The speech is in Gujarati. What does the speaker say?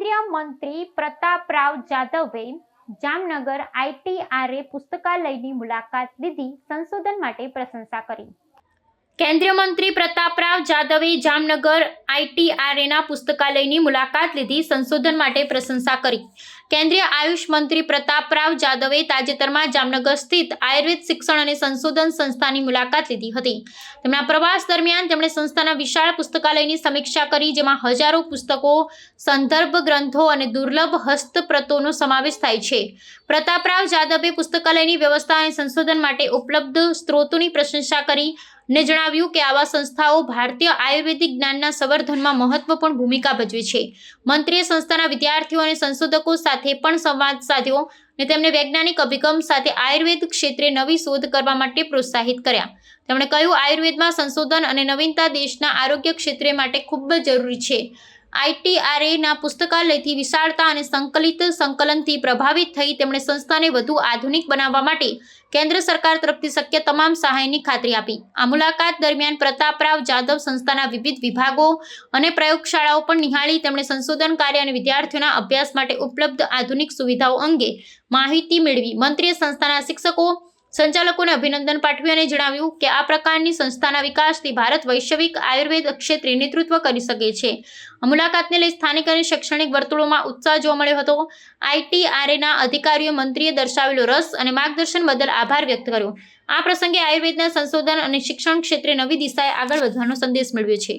મંત્રી પ્રતાપરાવ જાદવે જામનગર આઈટીઆરએ પુસ્તકાલયની મુલાકાત લીધી સંશોધન માટે પ્રશંસા કરી. કેન્દ્રીય મંત્રી પ્રતાપરાવ જાદવે જામનગર આઈટીઆરએના પુસ્તકાલયની મુલાકાત લીધી સંશોધન માટે પ્રશંસા કરી. કેન્દ્રીય આયુષ મંત્રી પ્રતાપરાવ જાદવે તાજેતરમાં જામનગર સ્થિત આયુર્વેદ શિક્ષણ અને સંશોધન સંસ્થાની મુલાકાત લીધી હતી. તેમના પ્રવાસ દરમિયાન તેમણે સંસ્થાના વિશાળ પુસ્તકાલયની સમીક્ષા કરી, જેમાં હજારો પુસ્તકો, સંદર્ભ ગ્રંથો અને દુર્લભ હસ્તપ્રતોનો સમાવેશ થાય છે. પ્રતાપરાવ જાદવે પુસ્તકાલયની વ્યવસ્થા અને સંશોધન માટે ઉપલબ્ધ સ્ત્રોતોની પ્રશંસા કરી ને જણાવ્યું કે આવા સંસ્થાઓ ભારતીય આયુર્વેદિક જ્ઞાનના સંવર્ધનમાં મહત્વપૂર્ણ ભૂમિકા ભજવે છે. મંત્રીએ સંસ્થાના વિદ્યાર્થીઓ અને સંશોધકો સાથે પણ સંવાદ સાધ્યો ને તેમને વૈજ્ઞાનિક અભિગમ સાથે આયુર્વેદ ક્ષેત્રે નવી શોધ કરવા માટે પ્રોત્સાહિત કર્યા. તેમણે કહ્યું, આયુર્વેદમાં સંશોધન અને નવીનતા દેશના આરોગ્ય ક્ષેત્રે માટે ખૂબ જ જરૂરી છે. આઈટીઆરએના પુસ્તકાલયથી વિશાળતા અને સંકલિત સંકલનથી પ્રભાવિત થઈ તેમણે સંસ્થાને વધુ આધુનિક બનાવવા માટે કેન્દ્ર સરકાર તરફથી શક્ય તમામ સહાયની ખાતરી આપી. આ મુલાકાત દરમિયાન પ્રતાપરાવ જાદવ સંસ્થાના વિવિધ વિભાગો અને પ્રયોગશાળાઓ પણ નિહાળી તેમણે સંશોધન કાર્ય અને વિદ્યાર્થીઓના અભ્યાસ માટે ઉપલબ્ધ આધુનિક સુવિધાઓ અંગે માહિતી મેળવી. મંત્રીએ સંસ્થાના શિક્ષકો સંચાલકોને અભિનંદન પાઠવ્યું અને જણાવ્યું કે આ પ્રકારની સંસ્થાના વિકાસથી ભારત વૈશ્વિક આયુર્વેદ ક્ષેત્રે નેતૃત્વ કરી શકે છે. મુલાકાતને લઈ સ્થાનિક અને શૈક્ષણિક વર્તુળોમાં ઉત્સાહ જોવા મળ્યો હતો. આઈટીઆરએના અધિકારીઓ મંત્રીએ દર્શાવેલો રસ અને માર્ગદર્શન બદલ આભાર વ્યક્ત કર્યો. આ પ્રસંગે આયુર્વેદના સંશોધન અને શિક્ષણ ક્ષેત્રે નવી દિશાએ આગળ વધવાનો સંદેશ મેળવ્યો છે.